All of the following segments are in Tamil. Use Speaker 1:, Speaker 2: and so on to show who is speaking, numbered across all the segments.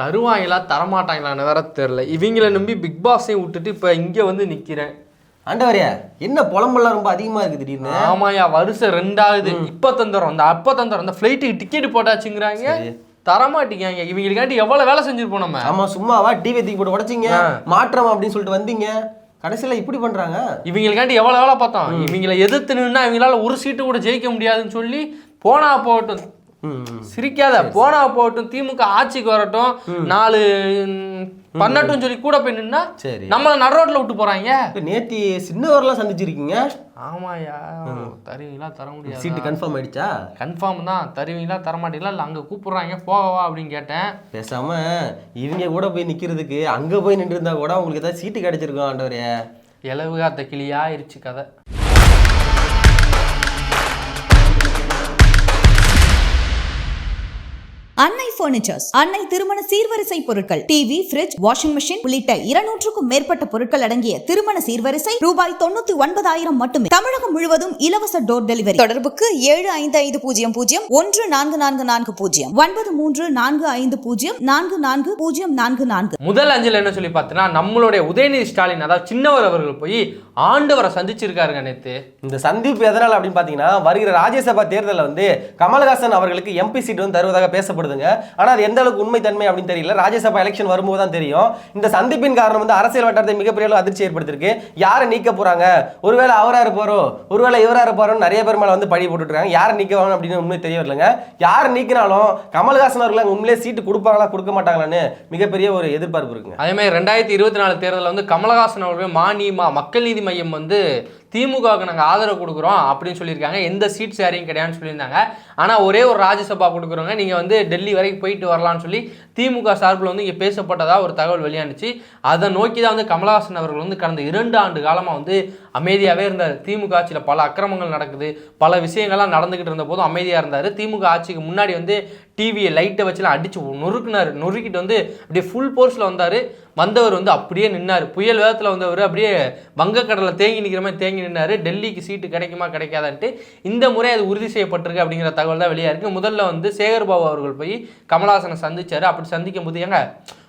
Speaker 1: தருவாங்களா தரமாட்டாங்களான்னு வேற தெரில இவங்கள நம்பி பிக் பாஸையும் விட்டுட்டு இப்போ இங்கே வந்து நிற்கிறேன்
Speaker 2: ஆண்டவரே என்ன புலம்பெல்லாம் ரொம்ப அதிகமா இருக்கு திடீர்னு?
Speaker 1: ஆமாயா வருஷம் ரெண்டாவது இப்போ தந்துடும் அந்த அப்போ தந்துடும் அந்த ஃப்ளைட்டுக்கு டிக்கெட் போட்டாச்சுங்கிறாங்க. தரமாட்டேங்காங்க இவங்களுக்காண்டி எவ்வளோ வேலை செஞ்சிருப்போம் நம்ம?
Speaker 2: ஆமா சும்மாவா? டிவி தூக்கி போட்டு உடைச்சிங்க. மாற்றம் அப்படின்னு சொல்லிட்டு வந்தீங்க. கடைசியில இப்படி பண்றாங்க?
Speaker 1: இவங்களுக்காண்டி எவ்வளோ வேலை பார்த்தோம்? இவங்கள எதிர்த்து நின்னா இவங்களால ஒரு சீட்டு கூட ஜெயிக்க முடியாதுன்னு சொல்லி போனா போகட்டும். சிரிக்காத. போனா போகட்டும் திமுக ஆட்சிக்கு வரட்டும் நாலு பண்ணட்டும் சொல்லி கூட போய் நின்னா
Speaker 2: சரி.
Speaker 1: நம்மள நடு ரோட்ல விட்டு போறாங்க.
Speaker 2: நேத்தி சின்னவரெல்லாம் சந்திச்சிருக்கீங்க?
Speaker 1: ஆமாயா தருவீங்களா தர முடியாது?
Speaker 2: சீட்டு கன்ஃபார்ம் ஆயிடுச்சா?
Speaker 1: கன்ஃபார்ம் தான். தருவீங்களா தர மாட்டீங்களா? இல்லை அங்கே கூப்பிடுறாங்க போகவா அப்படின்னு கேட்டேன்.
Speaker 2: பேசாம இவங்க கூட போய் நிக்கிறதுக்கு அங்க போய் நின்று இருந்தா கூட உங்களுக்கு ஏதாவது சீட்டு கிடைச்சிருக்கும் ஆண்டவரே?
Speaker 1: இலவு காத்த கிளியா இருச்சு கதை.
Speaker 3: பர்னிச்சர்ஸ் அன்னை திருமண சீர்வரிசை பொருட்கள் டிவி ஃபிரிட்ஜ் வாஷிங் மெஷின் உள்ளிட்ட இருநூற்றுக்கும் மேற்பட்ட பொருட்கள் அடங்கிய திருமண சீர்வரிசை ரூபாய் தொண்ணூத்தி ஒன்பதாயிரம் மட்டுமே. தமிழகம் முழுவதும் இலவச டோர் டெலிவரி தொடர்புக்கு ஏழு ஐந்து ஐந்து பூஜ்ஜியம் பூஜ்ஜியம் ஒன்று நான்கு நான்கு நான்கு பூஜ்ஜியம் ஒன்பது மூன்று நான்கு ஐந்து பூஜ்ஜியம் நான்கு நான்கு பூஜ்ஜியம் நான்கு நான்கு.
Speaker 1: முதல் அஞ்சல் என்ன சொல்லி பார்த்தீங்கன்னா நம்மளுடைய உதயநிதி ஸ்டாலின் அதாவது சின்னவர் அவர்கள் போய் ஆண்டவரை சந்திச்சிருக்காருங்க நேத்து.
Speaker 2: இந்த சந்திப்பு எதனால் அப்படின்னு பார்த்தீங்கன்னா வருகிற ராஜ்யசபா தேர்தலில் வந்து கமல்ஹாசன் அவர்களுக்கு எம்பி சீட் வந்து தருவதாக பேசப்படுதுங்க. ஆனால் அது எந்த அளவுக்கு உண்மை தன்மை அப்படின்னு தெரியல. ராஜ்யசபா எலெக்ஷன் வரும்போது தான் தெரியும். இந்த சந்திப்பின் காரணம் வந்து அரசியல் வட்டாரத்தை மிகப்பெரிய அளவு அதிர்ச்சி ஏற்படுத்திருக்கு. யாரை நீக்க போறாங்க? ஒருவேளை அவரா இருப்பாரோ? ஒருவேளை இவரா இருப்பாரோ நிறைய பேர் மேலே வந்து பழி போட்டுருக்காங்க யாரை நீக்க அப்படின்னு உண்மை தெரிய வரலங்க யார் நீக்கினாலும் கமல்ஹாசன் அவர்கள் உண்மையிலே சீட்டு கொடுப்பாங்களா கொடுக்க மாட்டாங்களான்னு மிகப்பெரிய ஒரு எதிர்பார்ப்பு இருக்குங்க.
Speaker 1: அதே மாதிரி ரெண்டாயிரத்தி இருபத்தி நாலு தேர்தலில் வந்து கமலஹாசன் அவர்கள் மானியமா மக்கள் நீதி மையம் வந்து திமுகவுக்கு நாங்கள் ஆதரவு கொடுக்குறோம் அப்படின்னு சொல்லியிருக்காங்க. எந்த சீட் ஷேரிங் கிடையாதுன்னு சொல்லியிருந்தாங்க. ஆனால் ஒரே ஒரு ராஜ்யசபா கொடுக்குறவங்க நீங்கள் வந்து டெல்லி வரைக்கும் போயிட்டு வரலாம்னு சொல்லி திமுக சார்பில் வந்து இங்கே பேசப்பட்டதாக ஒரு தகவல் வெளியானுச்சு. அதை நோக்கி தான் வந்து கமலஹாசன் அவர்கள் வந்து கடந்த இரண்டு ஆண்டு காலமாக வந்து அமைதியாகவே இருந்தார். திமுக ஆட்சியில் பல அக்கிரமங்கள் நடக்குது. பல விஷயங்கள்லாம் நடந்துக்கிட்டு இருந்த போதும் அமைதியாக இருந்தார். திமுக ஆட்சிக்கு முன்னாடி வந்து டிவியை லைட்டை வச்சுலாம் அடித்து நொறுக்குனார். நொறுக்கிட்டு வந்து அப்படியே ஃபுல் போர்ஸில் வந்தார். வந்தவர் வந்து அப்படியே நின்னார். புயல் வேகத்தில் வந்தவர் அப்படியே வங்கக்கடலில் தேங்கி நிற்கிற மாதிரி தேங்கி நின்னார். டெல்லிக்கு சீட்டு கிடைக்குமா கிடைக்காதான்ட்டு இந்த முறை அது உறுதி செய்யப்பட்டிருக்கு அப்படிங்கிற தகவல் தான் வெளியாக இருக்குது முதல்ல வந்து சேகர்பாபு அவர்கள் போய் கமலஹாசனை சந்திச்சார். அப்படி சந்திக்கும் போது ஏங்க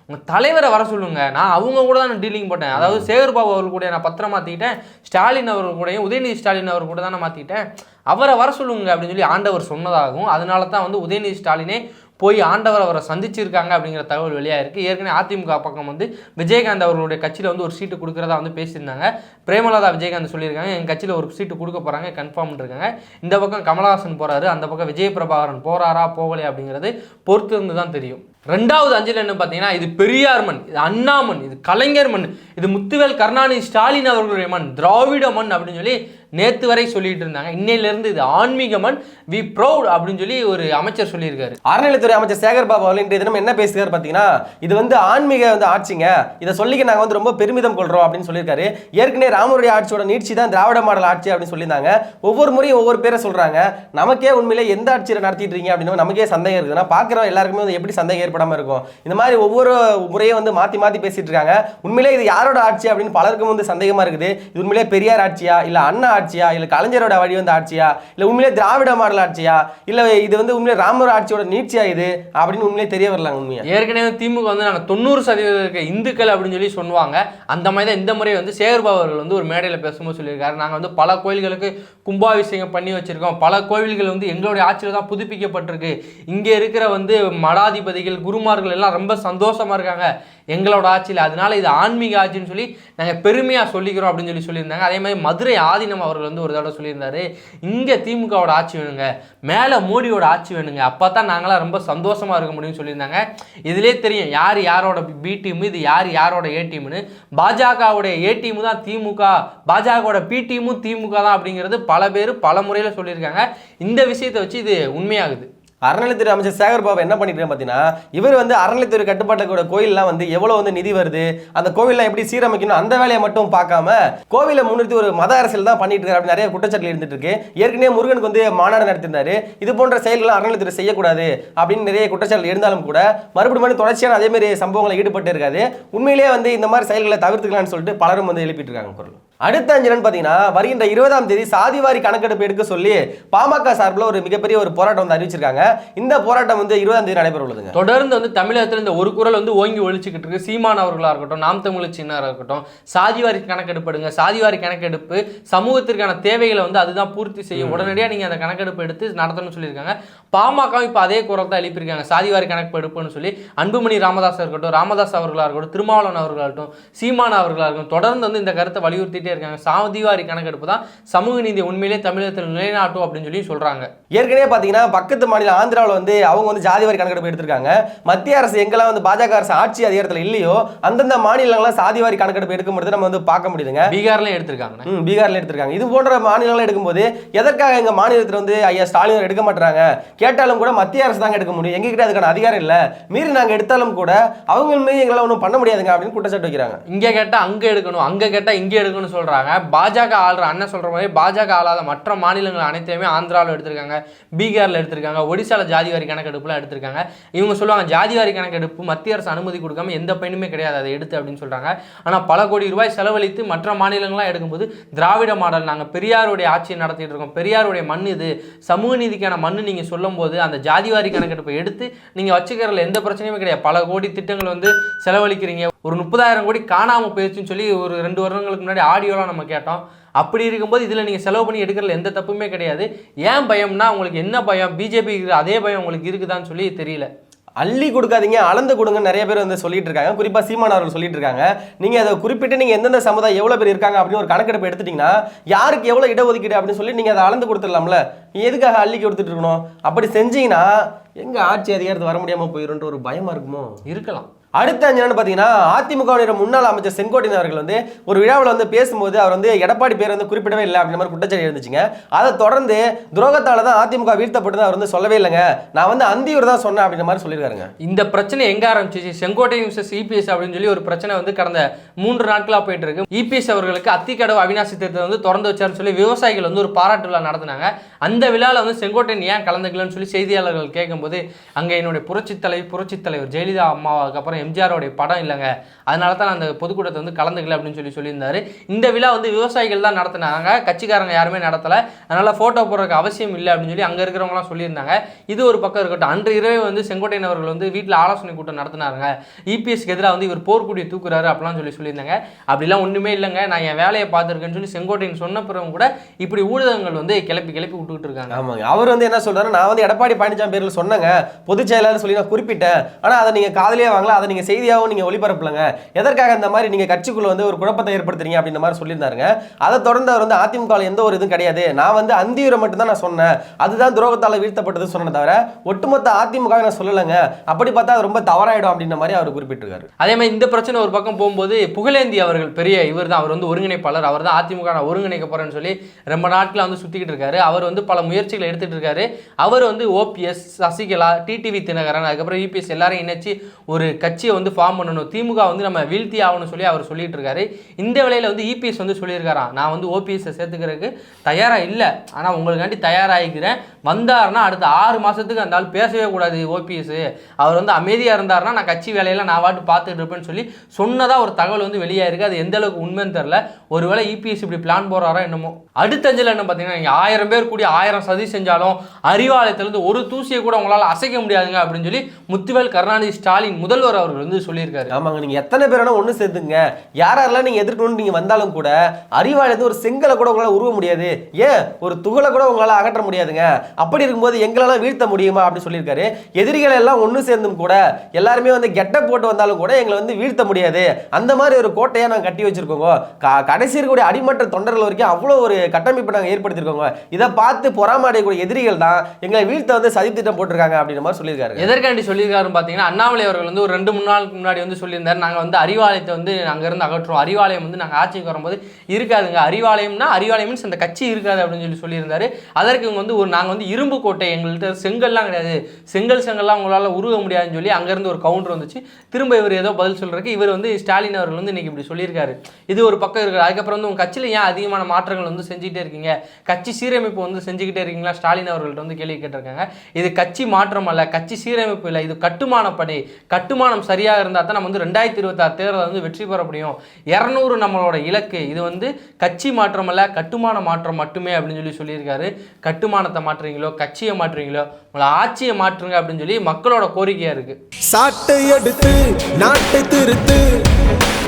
Speaker 1: உங்கள் தலைவரை வர சொல்லுங்க. நான் அவங்க கூட தான் டீலிங் போட்டேன். அதாவது சேகர்பாபு அவர்கள் கூட நான் பத்திரம் மாற்றிக்கிட்டேன் ஸ்டாலின் அவர்கள் கூடயும் உதயநிதி ஸ்டாலின் அவர் கூட தான் நான் மாற்றிக்கிட்டேன் அவரை வர சொல்லுங்க அப்படின்னு சொல்லி ஆண்டவர் சொன்னதாகும் அதனால தான் வந்து உதயநிதி ஸ்டாலினே போய் ஆண்டவர் அவரை சந்திச்சிருக்காங்க அப்படிங்கிற தகவல் வெளியாக இருக்குது ஏற்கனவே அதிமுக பக்கம் வந்து விஜயகாந்த் அவர்களுடைய கட்சியில் வந்து ஒரு சீட்டு கொடுக்குறதா வந்து பேசியிருந்தாங்க. பிரேமலதா விஜயகாந்த் சொல்லியிருக்காங்க எங்கள் கட்சியில் ஒரு சீட்டு கொடுக்க போகிறாங்க கன்ஃபார்ம் இருக்காங்க இந்த பக்கம் கமலஹாசன் போகிறாரு அந்த பக்கம் விஜய பிரபாகரன் போகிறாரா போகலையா அப்படிங்கிறது பொறுத்து இருந்து தான் தெரியும். ரெண்டாவது அஞ்சல் என்ன பார்த்தீங்கன்னா இது பெரியார் மண் இது அண்ணா மண் இது கலைஞர் மண் இது முத்துவேல் கருணாநிதி ஸ்டாலின் அவர்களுடைய மண் திராவிட மண் அப்படின்னு சொல்லி நேத்து வரை சொல்லிட்டு இருந்தாங்க. இன்னையிலிருந்து இது ஆன்மீக மண் வி ப்ரௌட் அப்படின்னு சொல்லி ஒரு அமைச்சர் சொல்லியிருக்காரு.
Speaker 2: அறநிலைத்துறை அமைச்சர் சேகர் பாபு அவர்கள் இன்றைய தினம் என்ன பேசுகிறார் பார்த்தீங்கன்னா இது வந்து ஆன்மீக வந்து ஆட்சிங்க. இதை சொல்லிக்க நாங்கள் வந்து ரொம்ப பெருமிதம் கொள்றோம் அப்படின்னு சொல்லியிருக்காரு. ஏற்கனவே ராமருடைய ஆட்சியோட நீட்சி தான் திராவிட மாடல் ஆட்சி அப்படின்னு சொல்லியிருந்தாங்க. ஒவ்வொரு முறையும் ஒவ்வொரு பேரை சொல்றாங்க. நமக்கே உண்மையிலே எந்த ஆட்சியில் நடத்திட்டு இருக்கீங்க அப்படின்னு நமக்கே சந்தேகம் இருக்குதுன்னா பார்க்குற எல்லாருக்குமே வந்து எப்படி சந்தேகம் ஏற்படாமல் இருக்கும். இந்த மாதிரி ஒவ்வொரு முறையும் வந்து மாற்றி மாற்றி பேசிட்டு இருக்காங்க. உண்மையிலே இது யாரோட ஆட்சி அப்படின்னு பலருக்கும் வந்து சந்தேகமா இருக்குது. இது உண்மையிலே பெரியார் ஆட்சியா? இல்லை அண்ணா ஆட்சியா? இல்லை கலைஞரோட வழி வந்த ஆட்சியா? இல்லை உண்மையிலே திராவிட மாடல் ஆட்சியா? இல்லை இது வந்து உண்மையிலே ராமர் ஆட்சியோட நீட்சியா இது? அப்படின்னு உண்மையிலே தெரிய வரலாங்க உண்மையா?
Speaker 1: ஏற்கனவே திமுக வந்து நாங்கள் தொண்ணூறு சதவீதம் இருக்க இந்துக்கள் அப்படின்னு சொல்லி சொல்லுவாங்க. அந்த மாதிரி தான் இந்த முறை வந்து சேகர்பாபு அவர்கள் வந்து ஒரு மேடையில் பேசும்போது சொல்லியிருக்காரு. நாங்கள் வந்து பல கோயில்களுக்கு கும்பாபிஷேகம் பண்ணி வச்சிருக்கோம். பல கோவில்கள் வந்து எங்களுடைய ஆட்சியில் தான் புதுப்பிக்கப்பட்டிருக்கு. இங்கே இருக்கிற வந்து மடாதிபதிகள் குருமார்கள் எல்லாம் ரொம்ப சந்தோஷமாக இருக்காங்க. எங்களோட ஆட்சியில். அதனால இது ஆன்மீக ஆட்சின்னு சொல்லி நாங்கள் பெருமையாக சொல்லிக்கிறோம் அப்படின்னு சொல்லி சொல்லியிருந்தாங்க. அதே மாதிரி மதுரை ஆதீனம் அவர்கள் வந்து ஒரு தடவை சொல்லியிருந்தாரு. இங்கே திமுகவோட ஆட்சி வேணுங்க. மேலே மோடியோட ஆட்சி வேணுங்க. அப்போ தான் நாங்களாம் ரொம்ப சந்தோஷமாக இருக்க முடியும்னு சொல்லியிருந்தாங்க. இதிலே தெரியும் யார் யாரோட பி டீம் இது யார் யாரோட ஏ டீம்னு பாஜகவுடைய ஏ டீம் தான் திமுக. பாஜகவோட பி டீமும் திமுக தான் அப்படிங்கிறது பல பேர் பல முறையில் சொல்லியிருக்காங்க. இந்த விஷயத்தை வச்சு இது உண்மையாகுது.
Speaker 2: அறநிலைத்துறை அமைச்சர் சேகர் பாபு என்ன பண்ணிட்டு பார்த்தீங்கன்னா இவர் வந்து அறநிலைத்துறை கட்டுப்பாட்டில் கூட வந்து எவ்வளோ வந்து நிதி வருது அந்த கோவில்லாம் எப்படி சீரமைக்கணும் அந்த வேலையை மட்டும் பார்க்காம கோவிலை முன்னிறுத்தி ஒரு மத அரசியல் தான் பண்ணிட்டு இருக்காரு அப்படின்னு நிறைய குற்றச்சாட்டுகள் இருந்துட்டு இருக்கு. ஏற்கனவே முருகனுக்கு வந்து மாநாடு நடத்திருந்தாரு இது போன்ற செயல்களை அறநிலைத்துறை செய்யக்கூடாது அப்படின்னு நிறைய குற்றச்சாட்டுகள் இருந்தாலும் கூட மறுபடியும் மறுபடியும் தொடர்ச்சியான அதே மாதிரி சம்பவங்களை ஈடுபட்டு இருக்காது உண்மையிலேயே வந்து இந்த மாதிரி செயல்களை தவிர்த்துக்கலாம்னு சொல்லிட்டு பலரும் வந்து எழுப்பிட்டு இருக்காங்க குரல். அடுத்த அஞ்சலன் பார்த்தீங்கன்னா வருகின்ற இருபதாம் தேதி சாதிவாரி கணக்கெடுப்பு எடுக்க சொல்லி பாமக சார்பில் ஒரு மிகப்பெரிய ஒரு போராட்டம் வந்து அறிவிச்சிருக்காங்க. இந்த போராட்டம் வந்து இருபதாம் தேதி நடைபெற உள்ளதுங்க.
Speaker 1: தொடர்ந்து வந்து தமிழகத்தில் இந்த ஒரு குரல் வந்து ஓங்கி ஒழிச்சுக்கிட்டு இருக்கு. சீமான் அவர்களாக இருக்கட்டும் நாம் தமிழ் சின்னராக இருக்கட்டும் சாதிவாரி கணக்கெடுப்படுங்க. சாதிவாரி கணக்கெடுப்பு சமூகத்திற்கான தேவைகளை வந்து அதுதான் பூர்த்தி செய்யும். உடனடியாக நீங்கள் அந்த கணக்கெடுப்பு எடுத்து நடத்தணும்னு சொல்லியிருக்காங்க. பாமக இப்போ அதே குரல் தான் எழுப்பியிருக்காங்க. சாதிவாரி கணக்கெடுப்புன்னு சொல்லி அன்புமணி ராமதாஸ் இருக்கட்டும் ராமதாஸ் அவர்களாக இருக்கட்டும் திருமாவளவன் அவர்களாகட்டும் சீமான் அவர்களாக இருக்கட்டும் தொடர்ந்து வந்து இந்த கருத்தை வலியுறுத்திட்டே இருக்காங்க. சாதிவாரி கணக்கெடுப்பு தான் சமூக நீதி உண்மையிலே தமிழகத்தில் நிலைநாட்டும் அப்படின்னு சொல்லி சொல்றாங்க.
Speaker 2: ஏற்கனவே பார்த்தீங்கன்னா பக்கத்து மாநில ஆந்திராவில் வந்து அவங்க வந்து ஜாதிவாரி கணக்கெடுப்பு எடுத்திருக்காங்க. மத்திய அரசு எங்கெல்லாம் வந்து பாஜக அரசு ஆட்சி அதிகாரத்தில் இல்லையோ அந்தந்த மாநிலங்கள்லாம் சாதிவாரி கணக்கெடுப்பு எடுக்கும் பொழுது நம்ம வந்து பார்க்க முடியுதுங்க.
Speaker 1: பீகார்லயும் எடுத்திருக்காங்க.
Speaker 2: பீகார்ல எடுத்திருக்காங்க. இது போன்ற மாநிலங்கள் எடுக்கும்போது எதற்காக எங்க மாநிலத்தில் வந்து ஐயா ஸ்டாலின் எடுக்க மாட்டாங்க கேட்டாலும் கூட மத்திய அரசு தாங்க எடுக்க முடியும். எங்ககிட்ட அதுக்கான அதிகாரம் இல்லை. மீறி நாங்க எடுத்தாலும் கூட அவங்க மீறி எங்களால் ஒன்றும் பண்ண முடியாதுங்க அப்படின்னு குற்றச்சாட்டு வைக்கிறாங்க.
Speaker 1: இங்க கேட்டா அங்க எடுக்கணும் அங்க கேட்டா இங்க எடுக்கணும்னு சொல்றாங்க. பாஜக ஆள்ற அண்ணன் சொல்ற மாதிரி பாஜக ஆளாத மற்ற மாநிலங்கள் அனைத்தையுமே ஆந்திராவில் எடுத்திருக்காங்க பீகாரில் எடுத்திருக்காங்க ஒடிசாவில் ஜாதிவாரி கணக்கெடுப்புலாம் எடுத்திருக்காங்க. இவங்க சொல்லுவாங்க ஜாதிவாரி கணக்கெடுப்பு மத்திய அரசு அனுமதி கொடுக்காம எந்த பயனுமே கிடையாது. அதை எடுத்து அப்படின்னு சொல்கிறாங்க ஆனால் பல கோடி ரூபாய் செலவழித்து மற்ற மாநிலங்கள்லாம் எடுக்கும்போது திராவிட மாடல் நாங்கள் பெரியாருடைய ஆட்சியை நடத்திட்டு இருக்கோம். பெரியாருடைய மண் இது. சமூக நீதிக்கான மண்ணு நீங்கள் சொல்லும்போது அந்த ஜாதிவாரி கணக்கெடுப்பை எடுத்து நீங்கள் வச்சுக்கிறதுல எந்த பிரச்சனையுமே கிடையாது. பல கோடி திட்டங்கள் வந்து செலவழிக்கிறீங்க ஒரு முப்பதாயிரம் கோடி காணாம போயிடுச்சுன்னு சொல்லி ஒரு ரெண்டு வருடங்களுக்கு முன்னாடி ஆடியோலாம் நம்ம கேட்டோம். அப்படி இருக்கும்போது இதில் நீங்கள் செலவு பண்ணி எடுக்கிறதுல எந்த தப்புமே கிடையாது. ஏன் பயம்னா உங்களுக்கு என்ன பயம்? பிஜேபி அதே பயம் உங்களுக்கு இருக்குதான்னு சொல்லி தெரியல.
Speaker 2: அள்ளி கொடுக்காதீங்க அளந்து கொடுங்க நிறைய பேர் வந்து சொல்லிட்டு இருக்காங்க. குறிப்பா சீமான் அவர்கள் சொல்லிட்டு இருக்காங்க. நீங்க அதை குறிப்பிட்டு நீங்க எந்தெந்த சமுதாயம் எவ்வளவு பேர் இருக்காங்க அப்படின்னு ஒரு கணக்கெடுப்பு எடுத்துட்டீங்கன்னா யாருக்கு எவ்வளவு இடஒதுக்கீடு அப்படின்னு சொல்லி நீங்க அதை அளந்து கொடுத்துடலாம்ல. நீ எதுக்காக அள்ளி கொடுத்துட்டு இருக்கணும்? அப்படி செஞ்சீங்கன்னா எங்க ஆட்சி அதிகாரத்து வர முடியாம போயிருன்ற ஒரு பயமா இருக்குமோ?
Speaker 1: இருக்கலாம்.
Speaker 2: அடுத்த என்னன்னு பார்த்தீங்கன்னா அதிமுகவினர் முன்னாள் அமைச்சர் செங்கோட்டையன் அவர்கள் வந்து ஒரு விழாவில் வந்து பேசும்போது அவர் வந்து எடப்பாடி பேர் வந்து குறிப்பிடவே இல்லை அப்படின்ற மாதிரி குற்றச்சாட்டு இருந்துச்சுங்க அதை தொடர்ந்து துரோகத்தால தான் அதிமுக வீழ்த்தப்பட்டது அவர் வந்து சொல்லவே இல்லைங்க. நான் வந்து அந்தியூர் தான் சொன்னேன் அப்படின்ற மாதிரி சொல்லியிருக்காருங்க.
Speaker 1: இந்த பிரச்சனை எங்க ஆரம்பிச்சிச்சு? செங்கோட்டையன் மிஸ்ஸஸ் இபிஎஸ் அப்படின்னு சொல்லி ஒரு பிரச்சனை வந்து கடந்த மூன்று நாட்களாக போயிட்டு இருக்கு. இபிஎஸ் அவர்களுக்கு அத்திக்கடவு அவினாசி திட்டத்தை வந்து திறந்து வச்சாருன்னு சொல்லி விவசாயிகள் வந்து ஒரு பாராட்டு விழா நடத்தினாங்க. அந்த விழாவில் வந்து செங்கோட்டையன் ஏன் கலந்துக்கலன்னு சொல்லி செய்தியாளர்கள் கேட்கும்போது அங்கே என்னுடைய புரட்சித் தலைவி புரட்சித் தலைவர் ஜெயலலிதா அம்மாவுக்கு அப்புறம் எம்ஜிஆரோடைய படம் இல்லைங்க. அதனால தான் நான் அந்த பொதுக்கூட்டத்தை வந்து கலந்துக்கல அப்படின்னு சொல்லி சொல்லியிருந்தாரு. இந்த விழா வந்து விவசாயிகள் தான் நடத்தினாங்க. கட்சிக்காரங்க யாருமே நடத்தலை. அதனால் ஃபோட்டோ போடுறதுக்கு அவசியம் இல்லை அப்படின்னு சொல்லி அங்கே இருக்கிறவங்களாம் சொல்லியிருந்தாங்க. இது ஒரு பக்கம் இருக்கட்டும். அன்று இரவே வந்து செங்கோட்டையன் அவர்கள் வந்து வீட்டில் ஆலோசனை கூட்டம் நடத்தினாருங்க. இபிஎஸ்க்கு எதிராக வந்து இவர் போர்க்குடியை தூக்குறாரு அப்படிலாம் சொல்லி சொல்லியிருந்தாங்க. அப்படிலாம் ஒன்றுமே இல்லைங்க. நான் என் வேலையை பார்த்துருக்கேன்னு சொல்லி செங்கோட்டையன் சொன்ன பிறகு கூட இப்படி ஊடகங்கள் வந்து கிளப்பி கிளப்பி விட்டுக்கிட்டு இருக்காங்க.
Speaker 2: ஆமாங்க. அவர் வந்து என்ன சொல்கிறாரு நான் வந்து எடப்பாடி பழனிசாமி பேரில் சொன்னேங்க. பொதுச் செயலாளர் சொல்லி நான் குறிப்பிட்டேன். ஆனால் அதை நீங்கள் காதலியே வாங்கலாம் அதை நீங்கள் செய்தியாகவும் நீங்கள் ஒளிபரப்பலங்க. எதற்காக இந்த மாதிரி நீங்கள் கட்சிக்குள்ளே வந்து ஒரு குழப்பத்தை ஏற்படுத்துறீங்க அப்படின்ற மாதிரி சொல்லியிருந்தாருங்க. அதை தொடர்ந்து அவர் வந்து அதிமுக எந்த ஒரு இதுவும் கிடையாது. நான் வந்து அந்தியூரை மட்டும் தான் நான் சொன்னேன். அதுதான் துரோகத்தால் வீழ்த்தப்பட்டது சொன்னதை தவிர ஒட்டுமொத்த அதிமுக நான் சொல்லலைங்க. அப்படி பார்த்தா அது ரொம்ப தவறாயிடும் அப்படின்ற மாதிரி அவர் குறிப்பிட்டிருக்காரு.
Speaker 1: அதே மாதிரி இந்த பிரச்சனை ஒரு பக்கம் போகும்போது புகழேந்தி அவர்கள் பெரிய இவர் தான். அவர் வந்து ஒருங்கிணைப்பாளர். அவர் தான் அதிமுக நான் ஒருங்கிணைக்க போகிறேன்னு சொல்லி ரொம்ப நாட்களாக வந்து சுற்றிக்கிட்டு இருக்காரு. அவர் வந்து பல முயற்சிகளை எடுத்துகிட்டு இருக்காரு. அவர் வந்து ஓபிஎஸ் சசிகலா டிடிவி தினகரன் அதுக்கப்புறம் யூபிஎஸ் எல்லாரையும் இணைச்சி ஒரு கட்சி கட்சியை வந்து ஃபார்ம் பண்ணணும். திமுக வந்து நம்ம வீழ்த்தி ஆகணும்னு சொல்லி அவர் சொல்லிட்டு இருக்காரு இந்த வேலையில் வந்து இபிஎஸ் வந்து சொல்லியிருக்காராம். நான் வந்து ஓபிஎஸ்ஸை சேர்த்துக்கிறதுக்கு தயாராக இல்லை. ஆனால் உங்களுக்காண்டி தயாராகிக்கிறேன். வந்தாருன்னா அடுத்த ஆறு மாதத்துக்கு அந்த ஆள் பேசவே கூடாது ஓபிஎஸ் அவர் வந்து அமைதியாக இருந்தாருன்னா நான் கட்சி வேலையில நான் வாட்டு பார்த்துட்டு இருப்பேன்னு சொல்லி சொன்னதாக ஒரு தகவல் வந்து வெளியாயிருக்கு. அது எந்த அளவுக்கு உண்மைன்னு தெரில ஒருவேளை இபிஎஸ் இப்படி பிளான் போடுறாரோ என்னமோ. அடுத்த அஞ்சல் என்ன பார்த்தீங்கன்னா நீங்கள் ஆயிரம் பேர் கூடி ஆயிரம் சதி செஞ்சாலும் அறிவாலயத்திலிருந்து ஒரு தூசியை கூட உங்களால் அசைக்க முடியாதுங்க அப்படின்னு சொல்லி முத்துவேல் கருணாநிதி ஸ்டாலின் முதல்வர் அவர் அவர்கள் வந்து சொல்லியிருக்காரு.
Speaker 2: ஆமாங்க நீங்க எத்தனை பேர் வேணா ஒண்ணு சேர்த்துங்க யார் யாரெல்லாம் நீங்க எதிர்க்கணும்னு நீங்க வந்தாலும் கூட அறிவாளி ஒரு செங்கலை கூட உங்களால உருவ முடியாது. ஏன்? ஒரு துகளை கூட உங்களால அகற்ற முடியாதுங்க. அப்படி இருக்கும்போது எங்களால வீழ்த்த முடியுமா அப்படின்னு சொல்லியிருக்காரு. எதிரிகள் எல்லாம் ஒண்ணு சேர்ந்தும் கூட எல்லாருமே வந்து கெட்ட போட்டு வந்தாலும் கூட எங்களை வந்து வீழ்த்த முடியாது. அந்த மாதிரி ஒரு கோட்டையை நாங்க கட்டி வச்சிருக்கோங்க. கடைசி இருக்கக்கூடிய அடிமட்ட தொண்டர்கள் வரைக்கும் அவ்வளோ ஒரு கட்டமைப்பு நாங்க ஏற்படுத்தியிருக்கோங்க. இதை பார்த்து பொறாமடையக்கூடிய எதிரிகள் தான் எங்களை வீழ்த்த வந்து சதித்திட்டம் போட்டிருக்காங்க அப்படின்ற மாதிரி சொல்லியிருக்காரு
Speaker 1: எதற்காண்டி சொல்லியிருக்காருன்னு பார்த்தீங்கன்னா அண்ணாமலை அவர்கள் வந்து ஒரு ரெண்டு மூணு நாளுக்கு முன்னாடி வந்து சொல்லியிருந்தார். நாங்கள் வந்து அறிவாலயத்தை வந்து அங்கேருந்து அகற்றுவோம் அறிவாலயம் வந்து நாங்கள் ஆட்சிக்கு வரும்போது இருக்காதுங்க. அறிவாலயம்னா அறிவாலயம் மீன்ஸ் அந்த கட்சி இருக்காது அப்படின்னு சொல்லி சொல்லியிருந்தாரு. அதற்கு இவங்க வந்து ஒரு நாங்கள் வந்து இரும்பு கோட்டை எங்கள்கிட்ட செங்கல்லாம் கிடையாது. செங்கல் செங்கல்லாம் உங்களால் உருவ முடியாதுன்னு சொல்லி அங்கேருந்து ஒரு கவுண்டர் வந்துச்சு. திரும்ப இவர் ஏதோ பதில் சொல்கிறதுக்கு இவர் வந்து ஸ்டாலின் அவர்கள் வந்து இன்னைக்கு இப்படி சொல்லியிருக்காரு. இது ஒரு பக்கம் இருக்குது. அதுக்கப்புறம் வந்து உங்கள் கட்சியில் ஏன் அதிகமான மாற்றங்கள் வந்து செஞ்சுக்கிட்டே இருக்கீங்க? கட்சி சீரமைப்பு வந்து செஞ்சுக்கிட்டே இருக்கீங்களா? ஸ்டாலின் அவர்கள்ட்ட வந்து கேள்வி கேட்டிருக்காங்க. இது கட்சி மாற்றம் அல்ல கட்சி சீரமைப்பு இல்லை. இது கட்டுமான பணி கட்டுமானம் சரியாக இருந்தால் தான் நம்ம வந்து ரெண்டாயிரத்தி இருபத்தாறு தேர்தலில் வந்து வெற்றி பெற முடியும். இரநூறு நம்மளோட இலக்கு. இது வந்து கட்சி மாற்றமல்ல கட்டுமான மாற்றம் மட்டுமே அப்படின்னு சொல்லி சொல்லியிருக்காரு. கட்டுமானத்தை மாற்றுறீங்களோ கட்சியை மாற்றுறீங்களோ உங்களை ஆட்சியை மாற்றுங்க அப்படின்னு சொல்லி மக்களோட கோரிக்கையாக இருக்குது
Speaker 4: சாட்டை எடுத்து நாட்டை திருத்து.